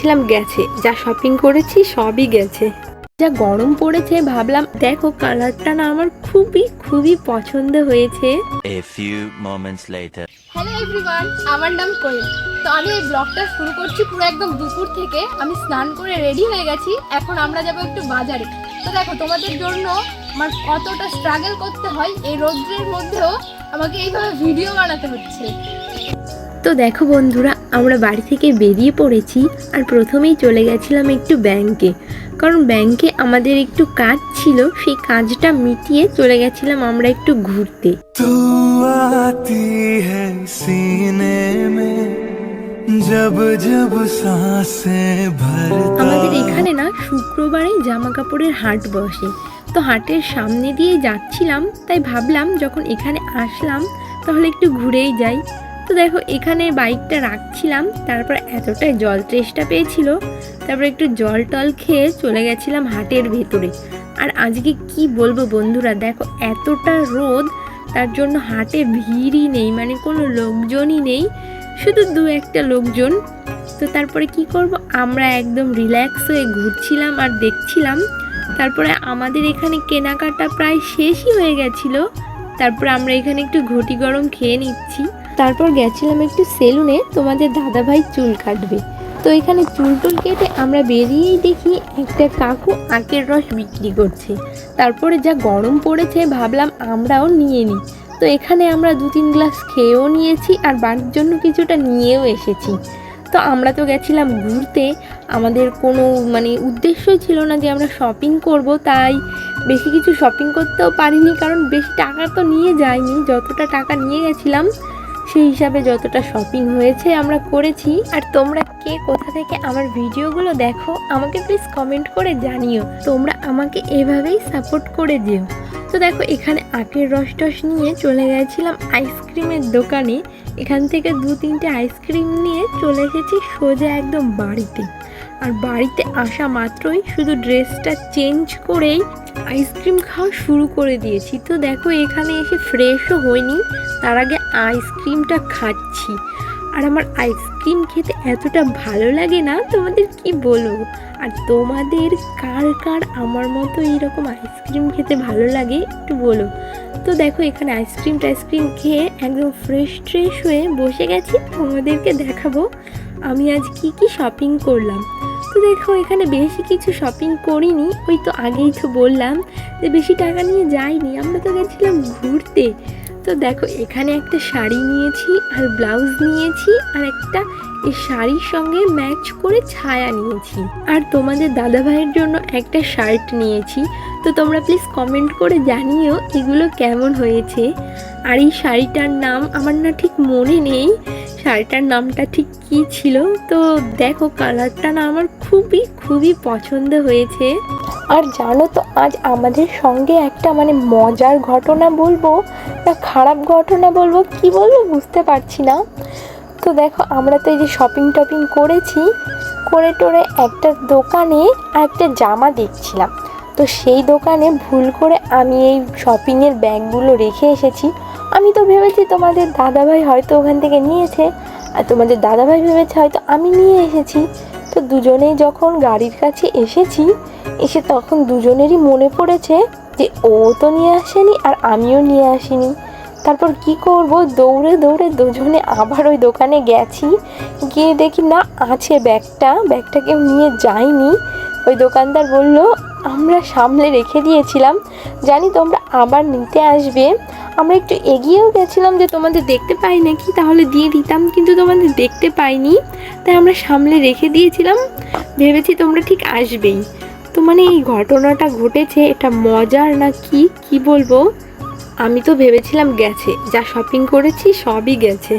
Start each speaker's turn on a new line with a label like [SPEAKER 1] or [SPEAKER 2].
[SPEAKER 1] ভেবেছিলাম গেছে। যা শপিং করেছি সবই গেছে। যা গরম পড়েছে ভাবলাম দেখো কালারটা না আমার খুবই খুবই পছন্দ হয়েছে।
[SPEAKER 2] A few moments later.
[SPEAKER 3] Hello everyone আমার নাম কোয়েল তো আমি এই ব্লগটা শুরু করছি পুরো একদম দুপুর থেকে। আমি স্নান করে রেডি হয়ে গেছি। এখন আমরা যাব একটু বাজারে। তো দেখো তোমাদের জন্য আমার কতটা স্ট্রাগল করতে হয় এই রৌদ্রের মধ্যেও আমাকে এইভাবে ভিডিও বানাতে হচ্ছে।
[SPEAKER 1] তো দেখো বন্ধুরা আমরা বাড়ি থেকে বেরিয়ে পড়েছি আর প্রথমেই চলে গেছিলাম একটু ব্যাংকে। কারণ ব্যাংকে আমাদের একটু কাজ ছিল সেই কাজটা মিটিয়ে চলে গেছিলাম আমরা একটু ঘুরতে। আমাদের এখানে না শুক্রবারে জামা কাপড়ের হাট বসে। তো হাটের সামনে দিয়ে যাচ্ছিলাম তাই ভাবলাম যখন এখানে আসলাম তাহলে একটু ঘুরেই যাই। তো দেখো, এখানে বাইকটা রাখছিলাম, তারপর এতটাই জল তেষ্টা পেয়েছিল, তারপর একটু জল টল খেয়ে চলে গেছিলাম হাটের ভেতরে। আর আজকে কি বলব বন্ধুরা, দেখো এতটা রোদ, তার জন্য হাটে ভিড়ই নেই মানে কোনো লোকজনই নেই, শুধু দু একটা লোকজন। তো তারপরে কি করব, আমরা একদম রিল্যাক্স হয়ে ঘুরছিলাম আর দেখছিলাম। তারপরে আমাদের এখানে কেনাকাটা প্রায় শেষই হয়ে গেছিল, তারপর আমরা এখানে একটু ঘটি গরম খেয়ে নিচ্ছি। তারপর গেছিলাম একটু সেলুনে, তোমাদের দাদাভাই চুল কাটবে। তো এখানে চুল টুল কেটে আমরা বেরিয়েই দেখি একটা কাকু আখের রস বিক্রি করছে। তারপরে যা গরম পড়েছে ভাবলাম আমরাও নিয়ে নিই। তো এখানে আমরা দু তিন গ্লাস খেয়েও নিয়েছি আর বাড়ির জন্য কিছুটা নিয়েও এসেছি। তো আমরা তো গেছিলাম ঘুরতে, আমাদের কোনো মানে উদ্দেশ্যই ছিল না যে আমরা শপিং করব, তাই বেশি কিছু শপিং করতেও পারিনি কারণ বেশি টাকা তো নিয়ে যাইনি, যতটা টাকা নিয়ে গেছিলাম সেই হিসাবে যতটা শপিং হয়েছে আমরা করেছি। আর তোমরা কে কোথা থেকে আমার ভিডিওগুলো দেখো, আমাকে প্লিজ কমেন্ট করে জানিও। তোমরা আমাকে এভাবেই সাপোর্ট করে যেও। তো দেখো, এখানে আখের রস টস নিয়ে চলে গেছিলাম আইসক্রিমের দোকানে। এখান থেকে দু তিনটে আইসক্রিম নিয়ে চলে এসেছি সোজা একদম বাড়িতে। আর বাড়িতে আসা মাত্রই শুধু ড্রেসটা চেঞ্জ করেই আইসক্রিম খাওয়া শুরু করে দিয়েছি। তো দেখো, এখানে এসে ফ্রেশও হয়নি। তার আগে আইসক্রিমটা খাচ্ছি। আর আমার আইসক্রিম খেতে এতটা ভালো লাগে না, তোমাদের কি বলব? আর তোমাদের কার কার আমার মতো এইরকম আইসক্রিম খেতে ভালো লাগে একটু বলো? তো দেখো, এখানে আইসক্রিম টাইসক্রিম খেয়ে একদম ফ্রেশ ট্রেশ হয়ে বসে গেছি, তোমাদেরকে দেখাবো আমি আজ কি কি শপিং করলাম। তো দেখো, এখানে বেশি কিছু শপিং করিনি, ওই তো আগেই তো বললাম যে বেশি টাকা নিয়ে যাইনি। আমরা তো গেছিলাম ঘুরতে। তো দেখো, এখানে একটা শাড়ি নিয়েছি, আর ব্লাউজ নিয়েছি, আর একটা এই শাড়ির সঙ্গে ম্যাচ করে ছায়া নিয়েছি। আর তোমাদের দাদা ভাইয়ের জন্য একটা শার্ট নিয়েছি। তো তোমরা প্লিজ কমেন্ট করে জানিও এগুলো কেমন হয়েছে। আর এই শাড়িটার নাম আমার না ঠিক মনে নেই। শাড়িটার নামটা ঠিক কী ছিল? তো দেখো, কালারটা না আমার খুবই খুবই পছন্দ হয়েছে। আর জানো তো, আজ আমাদের সঙ্গে একটা মানে মজার ঘটনা বলব? না, খারাপ ঘটনা বলব? কি বলব বুঝতে পারছি না। তো দেখো, আমরা তো এই যে শপিং টপিং করেছি, করে টোরে একটা দোকানে আর একটা জামা দেখছিলাম। তো সেই দোকানে ভুল করে আমি এই শপিংয়ের ব্যাগগুলো রেখে এসেছি। আমি তো ভেবেছি তোমাদের দাদাভাই হয়তো ওখান থেকে নিয়েছে, আর তোমাদের দাদাভাই ভেবেছে হয়তো আমি নিয়ে এসেছি। তো দুজনেই যখন গাড়ির কাছে এসেছি, এসে তখন দুজনেরই মনে পড়েছে যে ও তো নিয়ে আসেনি আর আমিও নিয়ে আসিনি। তারপর কি করব? দৌড়ে দৌড়ে দুজনে আবার ওই দোকানে গেছি, গিয়ে দেখি না আছে ব্যাগটা ব্যাগটা কেউ নিয়ে যায়নি। ওই দোকানদার বলল, আমরা সামলে রেখে দিয়েছিলাম। জানি তোমরা আবার নিতে আসবে। আমরা একটু এগিয়েও গেছিলাম যে তোমাদের দেখতে পাই নাকি, তাহলে দিয়ে দিতাম, কিন্তু তোমাদের দেখতে পাইনি। তাই আমরা সামলে রেখে দিয়েছিলাম। ভেবেছি তোমরা ঠিক আসবেই। তো মানে এই ঘটনাটা ঘটেছে, এটা মজার না কি কি বলব? আমি তো ভেবেছিলাম গেছে। যা শপিং করেছি, সবই গেছে।